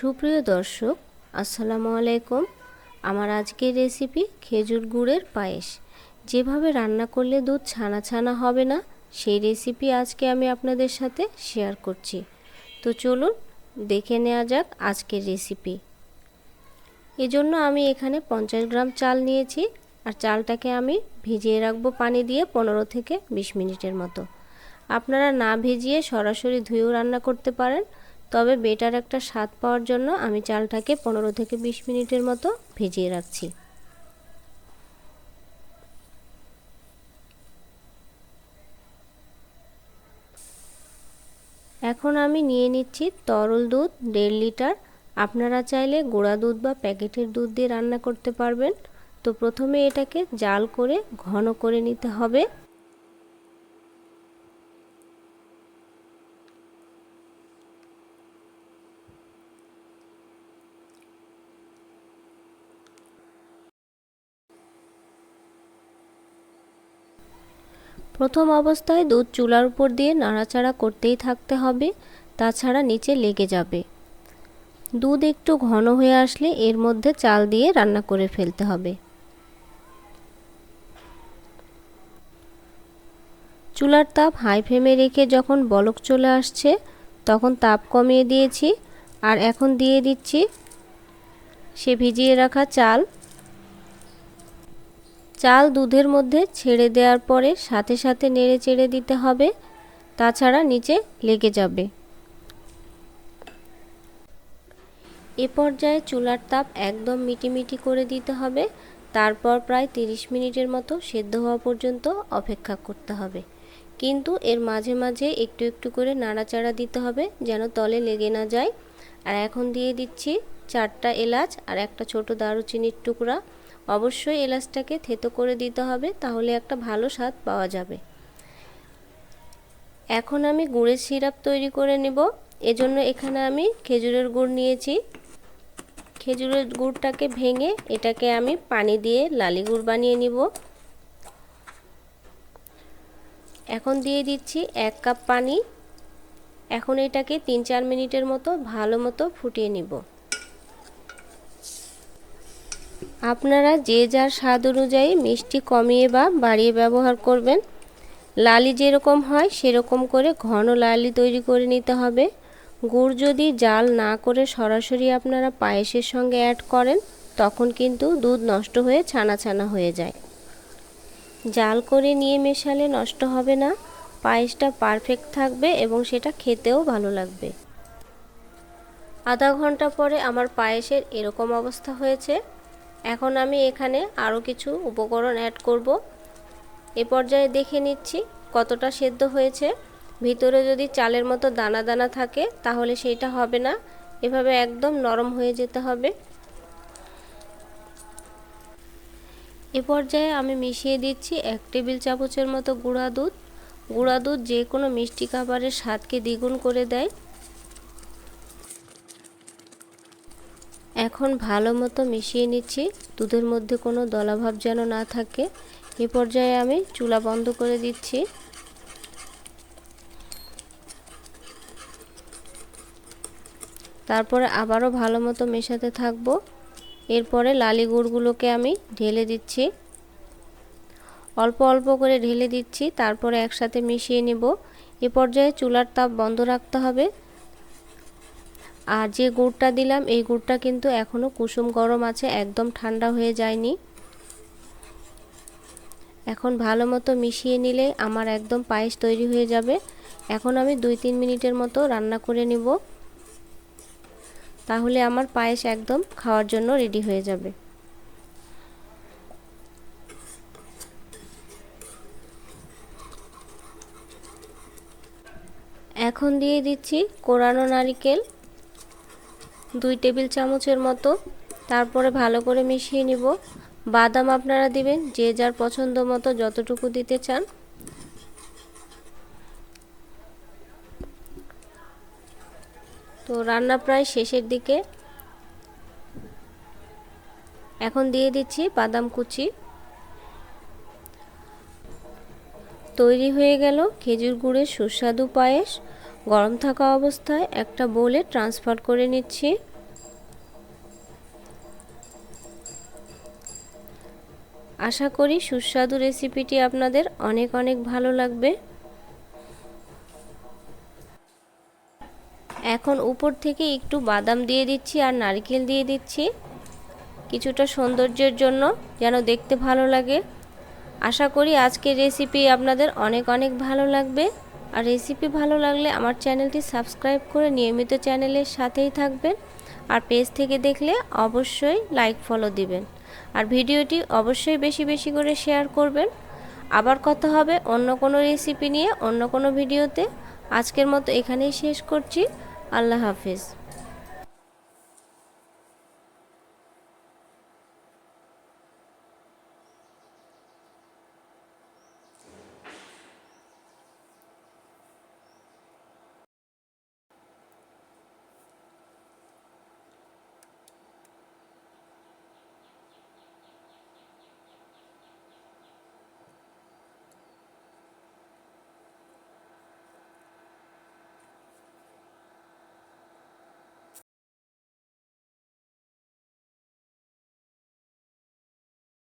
সুপ্রিয় দর্শক, আসসালামু আলাইকুম। আমার আজকের রেসিপি খেজুর গুড়ের পায়েস। যেভাবে রান্না করলে দুধ ছানা ছানা হবে না, সেই রেসিপি আজকে আমি আপনাদের সাথে শেয়ার করছি। তো চলুন দেখে নেওয়া যাক আজকের রেসিপি। এজন্য আমি এখানে পঞ্চাশ গ্রাম চাল নিয়েছি আর চালটাকে আমি ভিজিয়ে রাখব পানি দিয়ে পনেরো থেকে বিশ মিনিটের মতো। আপনারা না ভিজিয়ে সরাসরি ধুয়েও রান্না করতে পারেন তবে বেটার একটা স্বাদ পাওয়ার জন্য আমি চালটাকে পনেরো থেকে বিশ মিনিটের মতো ভিজিয়ে রাখছি। এখন আমি নিয়ে নিচ্ছি তরল দুধ দেড় লিটার। আপনারা চাইলে গোড়া দুধ বা প্যাকেটের দুধ দিয়ে রান্না করতে পারবেন। তো প্রথমে এটাকে জাল করে ঘন করে নিতে হবে। প্রথম অবস্থায় দুধ চুলার উপর দিয়ে নাড়াচাড়া করতেই থাকতে হবে, তাছাড়া নিচে লেগে যাবে। দুধ একটু ঘন হয়ে আসলে এর মধ্যে চাল দিয়ে রান্না করে ফেলতে হবে। চুলার তাপ হাই ফ্লেমে রেখে যখন বলক চলে আসছে, তখন তাপ কমিয়ে দিয়েছি, আর এখন দিয়ে দিচ্ছি সে ভিজিয়ে রাখা চাল চাল দুধের মধ্যে ছেড়ে দেওয়ার পরে সাথে সাথে নেড়ে চেড়ে দিতে হবে। তাছাড়া নিচে লেগে যাবে। এ পর্যায়ে চুলার তাপ একদম মিটিমিটি করে দিতে হবে। তারপর প্রায় 30 মিনিটের মতো সেদ্ধ হওয়া পর্যন্ত অপেক্ষা করতে হবে। কিন্তু এর মাঝে মাঝে একটু একটু করে নাড়াচাড়া দিতে হবে যেন তলে লেগে না যায়। আর এখন দিয়ে দিচ্ছি চারটা এলাচ আর একটা ছোট দারুচিনির টুকরা। অবশ্যই এলাচটাকে থেতো করে দিতে হবে, তাহলে একটা ভালো স্বাদ পাওয়া যাবে। এখন আমি গুড়ের সিরাপ তৈরি করে নেব। এজন্য এখানে আমি খেজুরের গুড় নিয়েছি। খেজুরের গুড়টাকে ভেঙে এটাকে আমি পানি দিয়ে লালি গুড় বানিয়ে নিব। এখন দিয়ে দিচ্ছি এক কাপ পানি। এখন এটাকে তিন চার মিনিটের মতো ভালো মতো ফুটিয়ে নিব। আপনারা যে যার স্বাদ অনুযায়ী মিষ্টি কমিয়ে বা বাড়িয়ে ব্যবহার করবেন। লালি যেরকম হয়, সেরকম করে ঘন লালি তৈরি করে নিতে হবে। গুড় যদি জাল না করে সরাসরি আপনারা পায়েসের সঙ্গে অ্যাড করেন, তখন কিন্তু দুধ নষ্ট হয়ে ছানা ছানা হয়ে যায়। জাল করে নিয়ে মেশালে নষ্ট হবে না। পায়েসটা পারফেক্ট থাকবে এবং সেটা খেতেও ভালো লাগবে। আধা ঘণ্টা পরে আমার পায়েসের এরকম অবস্থা হয়েছে। এখন আমি এখানে আরও কিছু উপকরণ অ্যাড করব। এ পর্যায়ে দেখে নিচ্ছি কতটা সেদ্ধ হয়েছে। ভিতরে যদি চালের মতো দানা দানা থাকে, তাহলে সেইটা হবে না। এভাবে একদম নরম হয়ে যেতে হবে। এ পর্যায়ে আমি মিশিয়ে দিচ্ছি এক টেবিল চামচের মতো গুঁড়া দুধ। গুঁড়া দুধ যে কোনো মিষ্টি খাবারের স্বাদকে দ্বিগুণ করে দেয়। এখন ভালো মতো মিশিয়ে নিচ্ছি। দুধের মধ্যে কোনো দলাভাব যেন না থাকে। এ পর্যায়ে আমি চুলা বন্ধ করে দিচ্ছি। তারপরে আবারও ভালো মতো মেশাতে থাকব। এরপরে লালি গুড়গুলোকে আমি ঢেলে দিচ্ছি। অল্প অল্প করে ঢেলে দিচ্ছি। তারপরে একসাথে মিশিয়ে নিব। এ পর্যায়ে চুলার তাপ বন্ধ রাখতে হবে। আর যে গুড়টা দিলাম, এই গুড়টা কিন্তু এখনও কুসুম গরম আছে, একদম ঠান্ডা হয়ে যায়নি। এখন ভালো মতো মিশিয়ে নিলে আমার একদম পায়েস তৈরি হয়ে যাবে। এখন আমি দুই তিন মিনিটের মতো রান্না করে নিব। তাহলে আমার পায়েস একদম খাওয়ার জন্য রেডি হয়ে যাবে। এখন দিয়ে দিচ্ছি কোরানো নারিকেল। দুই টেবিল চামচের মতো। তারপরে ভালো করে মিশিয়ে নিব। বাদাম আপনারা দিবেন, যে যার পছন্দ মতো যতটুকু দিতে চান। তো রান্না প্রায় শেষের দিকে। এখন দিয়ে দিচ্ছি বাদাম কুচি। তৈরি হয়ে গেল খেজুর গুড়ের সুস্বাদু পায়েস। গরম থাকা অবস্থায় একটা বোলে ট্রান্সফার করে নিচ্ছি। আশা করি সুস্বাদু রেসিপিটি আপনাদের অনেক অনেক ভালো লাগবে। এখন উপর থেকে একটু বাদাম দিয়ে দিচ্ছি আর নারকেল দিয়ে দিচ্ছি। কিছুটা সৌন্দর্যের জন্য যেন দেখতে ভালো লাগে। আশা করি আজকের রেসিপি আপনাদের অনেক অনেক ভালো লাগবে। আর রেসিপি ভালো লাগলে আমার চ্যানেলটি সাবস্ক্রাইব করে নিয়মিত চ্যানেলের সাথেই থাকবেন। আর পেজ থেকে দেখলে অবশ্যই লাইক, ফলো দিবেন। আর ভিডিওটি অবশ্যই বেশি বেশি করে শেয়ার করবেন। আবার কথা হবে অন্য কোনো রেসিপি নিয়ে অন্য কোনো ভিডিওতে। আজকের মতো এখানেই শেষ করছি। আল্লাহ হাফিজ।